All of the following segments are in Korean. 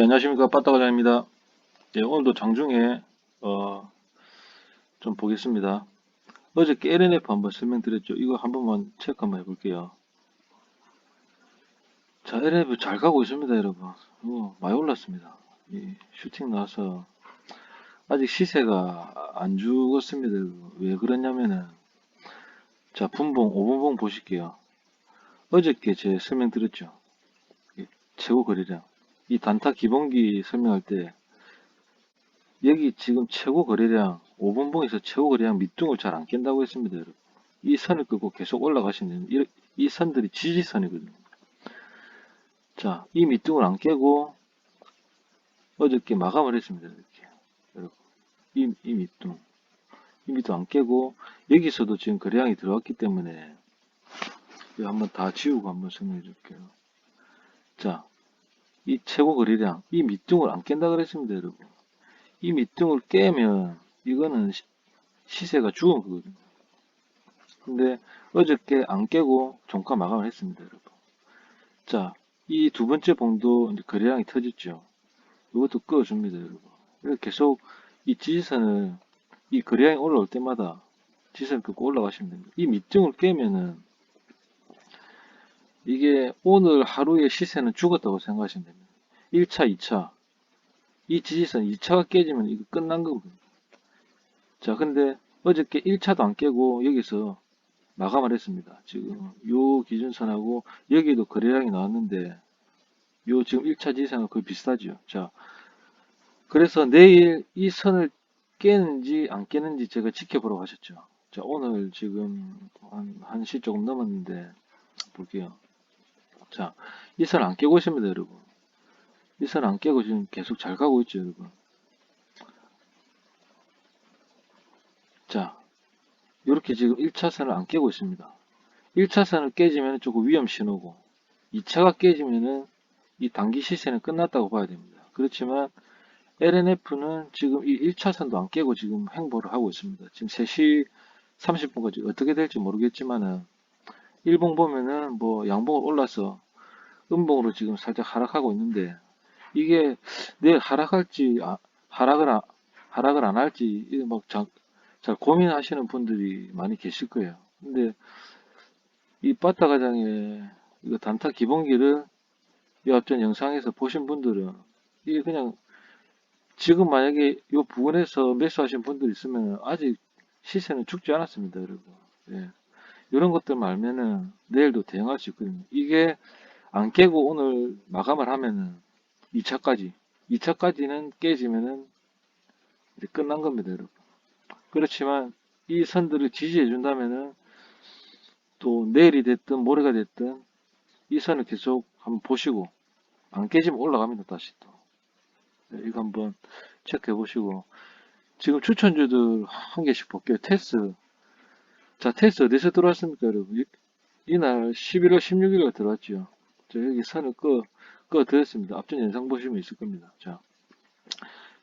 네, 안녕하십니까. 빠따과장입니다. 예, 오늘도 장중에, 어, 좀 보겠습니다. 어저께 LNF 한번 설명드렸죠. 이거 한 번만 체크 한번 해볼게요. 자, LNF 잘 가고 있습니다, 여러분. 이거 많이 올랐습니다. 이 슈팅 나와서 아직 시세가 안 죽었습니다. 왜 그러냐면은, 자, 분봉, 5분봉 보실게요. 어저께 제 설명드렸죠. 이 최고 거래량. 이 단타 기본기 설명할 때 여기 지금 최고 거래량 5분봉에서 최고 거래량 밑둥을 잘 안 깬다고 했습니다 여러분. 이 선을 끄고 계속 올라가시는 이, 이 선들이 지지선이거든요. 자 이 밑둥을 안 깨고 어저께 마감을 했습니다 이렇게. 여러분 이, 이 밑둥 이 밑둥 안 깨고 여기서도 지금 거래량이 들어왔기 때문에 한번 다 지우고 한번 설명해 줄게요. 자 이 최고 거래량, 이 밑둥을 안 깬다 그랬습니다, 여러분. 이 밑둥을 깨면 이거는 시- 시세가 죽은 거거든요. 근데 어저께 안 깨고 종가 마감을 했습니다, 여러분. 자, 이 두 번째 봉도 이제 거래량이 터졌죠. 이것도 꺼줍니다, 여러분. 이렇게 계속 이 지지선을 이 거래량이 올라올 때마다 지지선 끄고 올라가시면 됩니다. 이 밑둥을 깨면은 이게 오늘 하루의 시세는 죽었다고 생각하시면 됩니다. 1차, 2차. 이 지지선 2차가 깨지면 이거 끝난 거거든요. 자, 근데 어저께 1차도 안 깨고 여기서 마감을 했습니다. 지금 요 기준선하고 여기도 거래량이 나왔는데 요 지금 1차 지지선하고 거의 비슷하죠. 자, 그래서 내일 이 선을 깨는지 안 깨는지 제가 지켜보라고 하셨죠. 자, 오늘 지금 한 1시 조금 넘었는데 볼게요. 자, 이 선 안 깨고 있습니다, 여러분. 이 선 안 깨고 지금 계속 잘 가고 있죠, 여러분. 자, 이렇게 지금 1차선을 안 깨고 있습니다. 1차선을 깨지면 조금 위험 신호고, 2차가 깨지면은 이 단기 시세는 끝났다고 봐야 됩니다. 그렇지만 LNF는 지금 이 1차선도 안 깨고 지금 행보를 하고 있습니다. 지금 3시 30분까지 어떻게 될지 모르겠지만은 일봉 보면은 뭐 양봉을 올라서 음봉으로 지금 살짝 하락하고 있는데 이게 내일 하락할지 아, 하락을 아- 하락을 안 할지 막잘 잘 고민하시는 분들이 많이 계실 거예요. 근데 이 빠따 가장의 이거 단타 기본기를 이 앞전 영상에서 보신 분들은 이게 그냥 지금 만약에 이 부근에서 매수하신 분들 있으면 아직 시세는 죽지 않았습니다, 여러분. 예. 이런 것들만 알면은 내일도 대응할 수 있거든요. 이게 안 깨고 오늘 마감을 하면은 2차까지, 2차까지는 깨지면은 이제 끝난 겁니다, 여러분. 그렇지만 이 선들을 지지해 준다면은 또 내일이 됐든 모레가 됐든 이 선을 계속 한번 보시고 안 깨지면 올라갑니다, 다시 또. 네, 이거 한번 체크해 보시고 지금 추천주들 한 개씩 볼게요. 테스. 자, 테스 어디서 들어왔습니까, 여러분? 이- 이날 11월 16일에 들어왔죠. 자, 여기 선을 꺼, 꺼 드렸습니다. 앞전 영상 보시면 있을 겁니다. 자,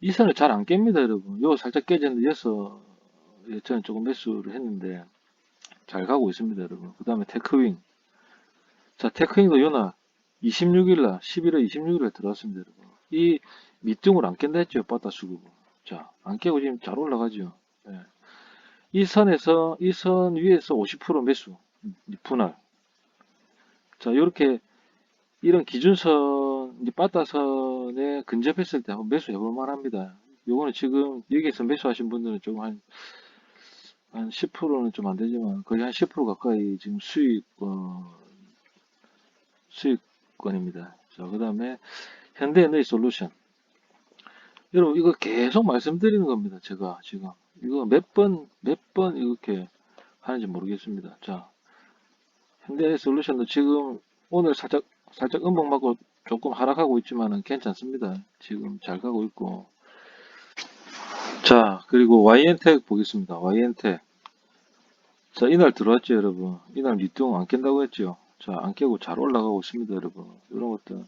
이 선을 잘 안 깹니다, 여러분. 요 살짝 깨졌는데, 여기서, 예, 저는 조금 매수를 했는데, 잘 가고 있습니다, 여러분. 그 다음에 테크윙. 자, 테크윙도 요날 26일날, 11월 26일에 들어왔습니다, 여러분. 이 밑둥을 안 깬다 했죠, 바다 수급은. 자, 안 깨고 지금 잘 올라가죠. 예. 이 선에서, 이 선 위에서 50% 매수, 이 분할. 자, 이렇게, 이런 기준선, 이제 바다선에 근접했을 때 한번 매수해 볼 만합니다. 요거는 지금 여기에서 매수하신 분들은 조금 한, 한 10%는 좀 안 되지만 거의 한 10% 가까이 지금 수익, 어, 수익권입니다. 자, 그 다음에 현대에너지 솔루션. 여러분, 이거 계속 말씀드리는 겁니다. 제가 지금. 이거 몇 번, 몇 번 이렇게 하는지 모르겠습니다. 자, 현대 솔루션도 지금 오늘 살짝, 살짝 음봉 맞고 조금 하락하고 있지만은 괜찮습니다. 지금 잘 가고 있고. 자, 그리고 YN텍 보겠습니다. YN텍. 자, 이날 들어왔죠, 여러분. 이날 밑둥 안 깬다고 했죠. 자, 안 깨고 잘 올라가고 있습니다, 여러분. 이런 것들.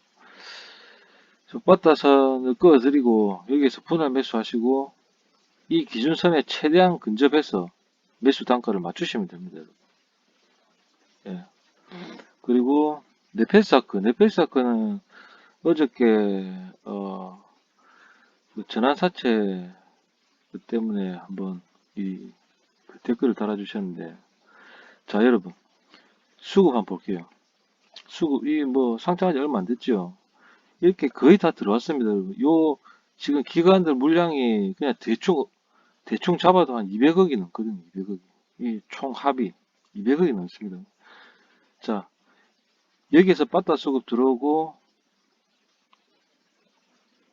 저 바다선을 꺼드리고 여기에서 분할 매수하시고 이 기준선에 최대한 근접해서 매수 단가를 맞추시면 됩니다. 예. 그리고 네페사크, 네페사크는 어저께 어, 그 전환사채 그 때문에 한번 이 그 댓글을 달아주셨는데 자 여러분 수급 한번 볼게요. 수급 이 뭐 상장한 지 얼마 안 됐죠. 이렇게 거의 다 들어왔습니다. 여러분. 요 지금 기관들 물량이 그냥 대충 대충 잡아도 한 200억이 넘거든요. 200억이 이 총 합이 200억이 넘습니다. 자 여기에서 빠따 수급 들어오고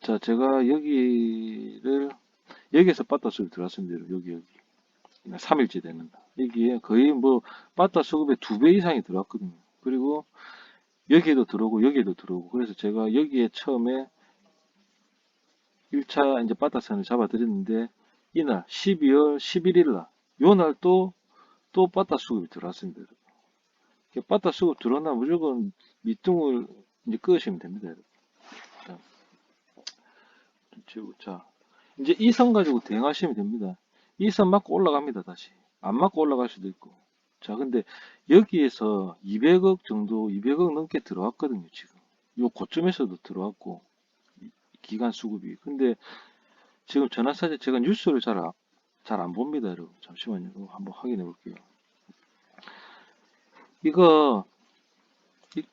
자 제가 여기를 여기에서 빠따 수급 들어왔습니다. 여기 여기 3일째 됐는다. 여기에 거의 뭐 빠따 수급의 두배 이상이 들어왔거든요. 그리고 여기에도 들어오고 여기에도 들어오고 그래서 제가 여기에 처음에 1차 이제 빠따선을 잡아드렸는데 이날 12월 11일 날 요날 또 또 빠따 수급이 들어왔습니다. 빠따 수급 들어오나 무조건 밑둥을 이제 끄시면 됩니다. 자, 자 이제 이 선 가지고 대응하시면 됩니다. 이 선 맞고 올라갑니다. 다시 안 맞고 올라갈 수도 있고 자 근데 여기에서 200억 정도 200억 넘게 들어왔거든요 지금 요 고점에서도 들어왔고 이- 기간 수급이 근데 지금 전화사제 제가 뉴스를 잘잘안 봅니다 여러분. 잠시만요. 한번 확인해 볼게요. 이거 이,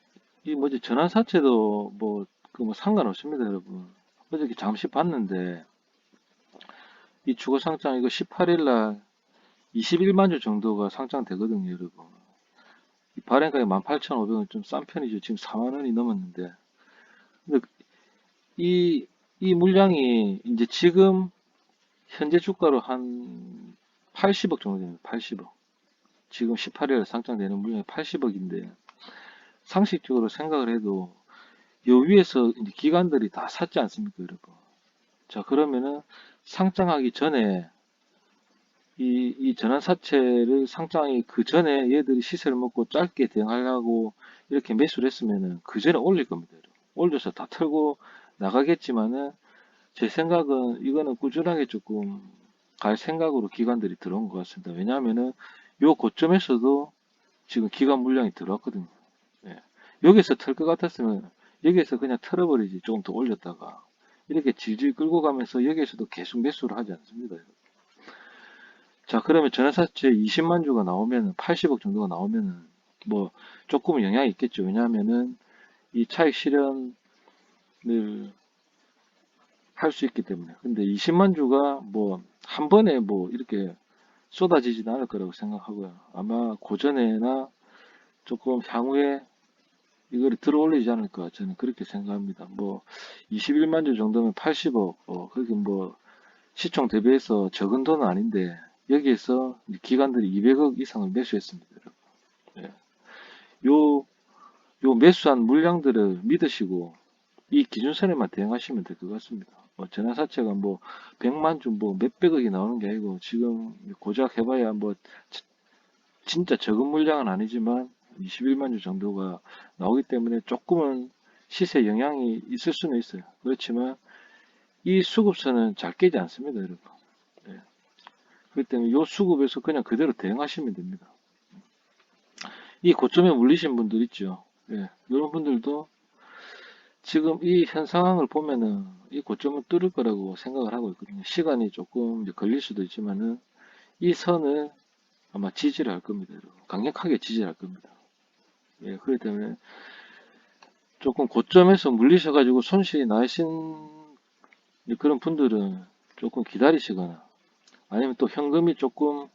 이 뭐지? 전환사채도 뭐 그 뭐 상관없습니다 여러분. 어저께 잠시 봤는데 이 주거 상장 이거 18일날 21만 주 정도가 상장되거든요 여러분. 이 발행가액 18,500원 좀 싼 편이죠. 지금 4만 원이 넘었는데. 근데 이, 이 물량이 이제 지금 현재 주가로 한 80억 정도 됩니다. 80억. 지금 18일 상장되는 물량이 80억인데 상식적으로 생각을 해도 요 위에서 이제 기관들이 다 샀지 않습니까 여러분? 자 그러면은 상장하기 전에 이, 이 전환사채를 상장하기 그 전에 얘들이 시세를 먹고 짧게 대응하려고 이렇게 매수를 했으면은 그 전에 올릴 겁니다 여러분. 올려서 다 털고 나가겠지만은 제 생각은 이거는 꾸준하게 조금 갈 생각으로 기관들이 들어온 것 같습니다 왜냐하면은 요 고점에서도 지금 기관 물량이 들어왔거든요 예. 여기서 털 것 같았으면 여기에서 그냥 털어버리지 조금 더 올렸다가 이렇게 질질 끌고 가면서 여기에서도 계속 매수를 하지 않습니다. 자 그러면 전화사채 20만 주가 나오면 80억 정도가 나오면은 뭐 조금 영향이 있겠죠. 왜냐하면은 이 차익 실현을 할 수 있기 때문에. 근데 20만 주가 뭐 한 번에 뭐 이렇게 쏟아지지는 않을 거라고 생각하고요. 아마 고전에나 조금 향후에 이거를 들어 올리지 않을까 저는 그렇게 생각합니다. 뭐 21만 주 정도면 80억 어, 그게 뭐 시총 대비해서 적은 돈은 아닌데 여기에서 기관들이 200억 이상을 매수했습니다. 여러분. 예. 요, 요 매수한 물량들을 믿으시고 이 기준선에만 대응하시면 될 것 같습니다. 뭐 전환사채가 뭐 100만 주뭐 몇백억이 나오는 게 아니고 지금 고작 해봐야 뭐 지- 진짜 적은 물량은 아니지만 21만 주 정도가 나오기 때문에 조금은 시세 영향이 있을 수는 있어요. 그렇지만 이 수급선은 잘 깨지 않습니다, 여러분. 예. 그렇기 때문에 이 수급에서 그냥 그대로 대응하시면 됩니다. 이 고점에 물리신 분들 있죠. 예. 이런 분들도 지금 이 현 상황을 보면은 이 고점을 뚫을 거라고 생각을 하고 있거든요. 시간이 조금 걸릴 수도 있지만은 이 선을 아마 지지를 할 겁니다. 강력하게 지지를 할 겁니다. 예, 그렇기 때문에 조금 고점에서 물리셔 가지고 손실이 나신 그런 분들은 조금 기다리시거나 아니면 또 현금이 조금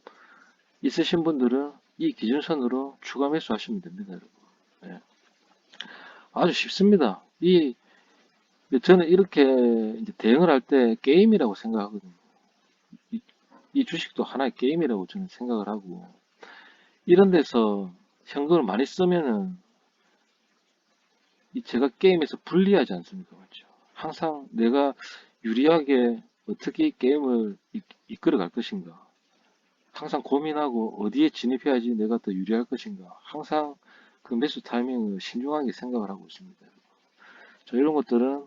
있으신 분들은 이 기준선으로 추가 매수 하시면 됩니다, 여러분. 예. 아주 쉽습니다. 이 저는 이렇게 대응을 할 때 게임이라고 생각하거든요. 이, 이 주식도 하나의 게임이라고 저는 생각을 하고 이런 데서 현금을 많이 쓰면은 이 제가 게임에서 불리하지 않습니까? 맞죠? 항상 내가 유리하게 어떻게 이 게임을 이- 이끌어 갈 것인가. 항상 고민하고 어디에 진입해야지 내가 더 유리할 것인가. 항상 그 매수 타이밍을 신중하게 생각을 하고 있습니다. 저 이런 것들은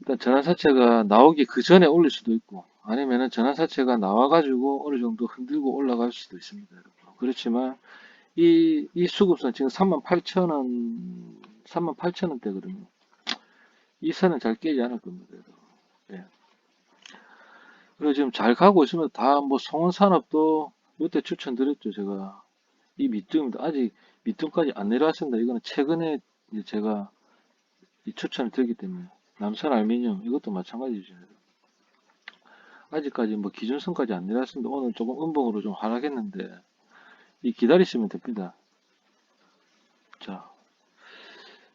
일단 전환사채가 나오기 그 전에 올릴 수도 있고 아니면은 전환사채가 나와가지고 어느 정도 흔들고 올라갈 수도 있습니다. 여러분. 그렇지만 이, 이 수급선 지금 38,000원, 38,000원대거든요. 이 선은 잘 깨지 않을 겁니다. 여러분. 예. 그리고 지금 잘 가고 있으면 다 뭐 송원산업도 이때 추천드렸죠 제가 이 밑둥입니다. 아직 밑둥까지 안 내려왔습니다. 이거는 최근에 제가 이 추천을 드렸기 때문에 남산 알미늄 이것도 마찬가지죠. 아직까지 뭐 기준선까지 안 내려왔습니다. 오늘 조금 음봉으로 좀 하락했는데 이 기다리시면 됩니다. 자,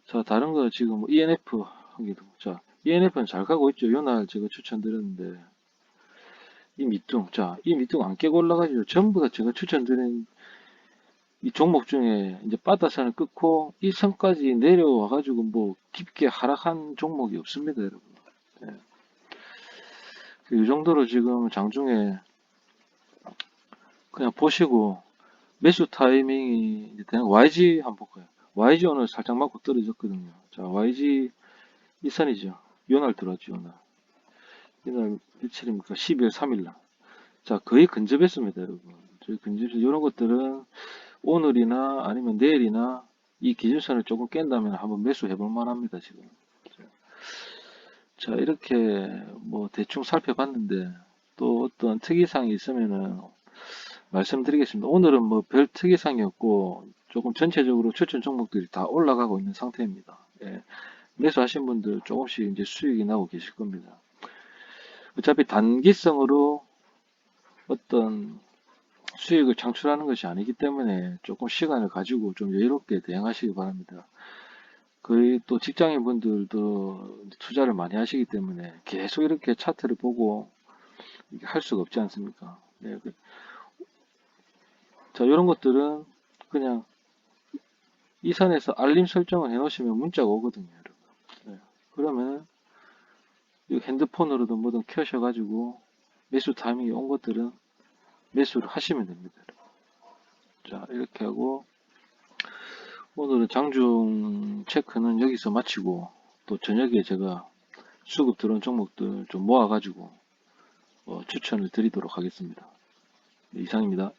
자 다른 거 지금 뭐 ENF 하기도 자 ENF는 잘 가고 있죠. 요날 제가 추천드렸는데 이 밑둥 자이 밑둥 안 깨고 올라가죠. 전부 다 제가 추천드린 이 종목 중에 이제 바다선을 끊고 이 선까지 내려와 가지고 뭐 깊게 하락한 종목이 없습니다, 여러분. 예. 이 정도로 지금 장중에 그냥 보시고 매수 타이밍이 이제 되는 YG 한번 볼까요? YG 오늘 살짝 맞고 떨어졌거든요. 자, YG 이 선이죠. 요날 들어왔죠, 요날. 이날 며칠입니까? 12월 3일날. 자, 거의 근접했습니다, 여러분. 저희 근접해서 이런 것들은 오늘이나 아니면 내일이나 이 기준선을 조금 깬다면 한번 매수해 볼 만합니다, 지금. 자, 이렇게 뭐 대충 살펴봤는데 또 어떤 특이사항이 있으면은 말씀드리겠습니다. 오늘은 뭐 별 특이사항이 없고 조금 전체적으로 추천 종목들이 다 올라가고 있는 상태입니다. 예. 매수하신 분들 조금씩 이제 수익이 나고 계실 겁니다. 어차피 단기성으로 어떤 수익을 창출하는 것이 아니기 때문에 조금 시간을 가지고 좀 여유롭게 대응하시기 바랍니다. 거의 또 직장인 분들도 투자를 많이 하시기 때문에 계속 이렇게 차트를 보고 할 수가 없지 않습니까? 네, 그- 자, 이런 것들은 그냥 이 선에서 알림 설정을 해 놓으시면 문자가 오거든요. 네, 그러면 이 핸드폰으로도 뭐든 켜셔 가지고 매수 타이밍이 온 것들은 매수를 하시면 됩니다. 자, 이렇게 하고 오늘은 장중 체크는 여기서 마치고 또 저녁에 제가 수급 들어온 종목들 좀 모아가지고 어, 추천을 드리도록 하겠습니다. 네, 이상입니다.